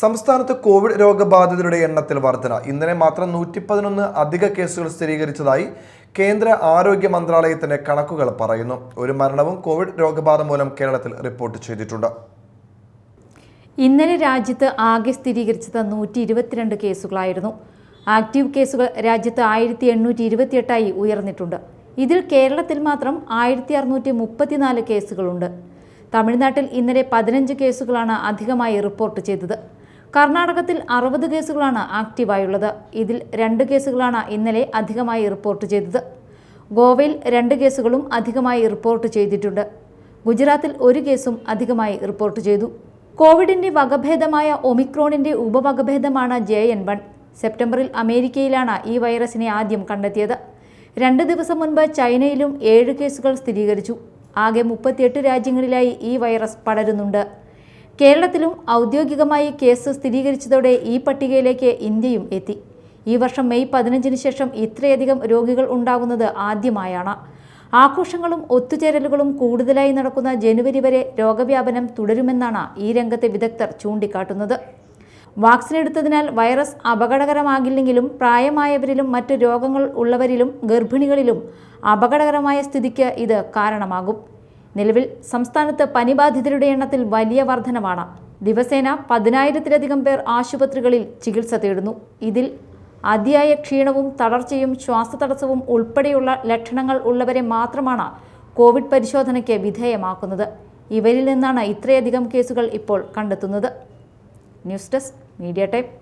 സംസ്ഥാനത്ത് കോവിഡ് രോഗബാധിതരുടെ എണ്ണത്തിൽ വർധന. ഇന്നലെ മാത്രം നൂറ്റി പതിനൊന്ന് അധിക കേസുകൾ സ്ഥിരീകരിച്ചതായി കേന്ദ്ര ആരോഗ്യ മന്ത്രാലയത്തിന്റെ കണക്കുകൾ പറയുന്നു. ഒരു മരണവും കോവിഡ് രോഗബാധ മൂലം കേരളത്തിൽ റിപ്പോർട്ട് ചെയ്തിട്ടുണ്ട്. ഇന്നലെ രാജ്യത്ത് ആകെ സ്ഥിരീകരിച്ചത് നൂറ്റി ഇരുപത്തിരണ്ട് കേസുകളായിരുന്നു. ആക്റ്റീവ് കേസുകൾ രാജ്യത്ത് ആയിരത്തി എണ്ണൂറ്റി ഇരുപത്തിയെട്ടായി ഉയർന്നിട്ടുണ്ട്. ഇതിൽ കേരളത്തിൽ മാത്രം ആയിരത്തി അറുന്നൂറ്റി മുപ്പത്തിനാല് കേസുകളുണ്ട്. തമിഴ്നാട്ടിൽ ഇന്നലെ പതിനഞ്ച് കേസുകളാണ് അധികമായി റിപ്പോർട്ട് ചെയ്തത്. കർണാടകത്തിൽ അറുപത് കേസുകളാണ് ആക്റ്റീവായുള്ളത്. ഇതിൽ രണ്ട് കേസുകളാണ് ഇന്നലെ അധികമായി റിപ്പോർട്ട് ചെയ്തത്. ഗോവയിൽ രണ്ട് കേസുകളും അധികമായി റിപ്പോർട്ട് ചെയ്തിട്ടുണ്ട്. ഗുജറാത്തിൽ ഒരു കേസും അധികമായി റിപ്പോർട്ട് ചെയ്തു. കോവിഡിന്റെ വകഭേദമായ ഒമിക്രോണിന്റെ ഉപവകഭേദമാണ് ജെ എൻ വൺ. സെപ്റ്റംബറിൽ അമേരിക്കയിലാണ് ഈ വൈറസിനെ ആദ്യം കണ്ടെത്തിയത്. രണ്ട് ദിവസം മുൻപ് ചൈനയിലും ഏഴ് കേസുകൾ സ്ഥിരീകരിച്ചു. ആകെ മുപ്പത്തിയെട്ട് രാജ്യങ്ങളിലായി ഈ വൈറസ് പടരുന്നുണ്ട്. കേരളത്തിലും ഔദ്യോഗികമായി കേസ് സ്ഥിരീകരിച്ചതോടെ ഈ പട്ടികയിലേക്ക് ഇന്ത്യയും എത്തി. ഈ വർഷം മെയ് പതിനഞ്ചിന് ശേഷം ഇത്രയധികം രോഗികൾ ഉണ്ടാകുന്നത് ആദ്യമായാണ്. ആഘോഷങ്ങളും ഒത്തുചേരലുകളും കൂടുതലായി നടക്കുന്ന ജനുവരി വരെ രോഗവ്യാപനം തുടരുമെന്നാണ് ഈ രംഗത്തെ വിദഗ്ധർ ചൂണ്ടിക്കാട്ടുന്നത്. വാക്സിൻ എടുത്തതിനാൽ വൈറസ് അപകടകരമാകില്ലെങ്കിലും പ്രായമായവരിലും മറ്റ് രോഗങ്ങൾ ഉള്ളവരിലും ഗർഭിണികളിലും അപകടകരമായ സ്ഥിതിക്ക് ഇത് കാരണമാകും. നിലവിൽ സംസ്ഥാനത്ത് പനിബാധിതരുടെ എണ്ണത്തിൽ വലിയ വർധനവാണ്. ദിവസേന പതിനായിരത്തിലധികം പേർ ആശുപത്രികളിൽ ചികിത്സ തേടുന്നു. ഇതിൽ അതിയായ ക്ഷീണവും തളർച്ചയും ശ്വാസതടസ്സവും ഉൾപ്പെടെയുള്ള ലക്ഷണങ്ങൾ ഉള്ളവരെ മാത്രമാണ് കോവിഡ് പരിശോധനയ്ക്ക് വിധേയമാക്കുന്നത്. ഇവരിൽ നിന്നാണ് ഇത്രയധികം കേസുകൾ ഇപ്പോൾ കണ്ടെത്തുന്നത്. News desk media type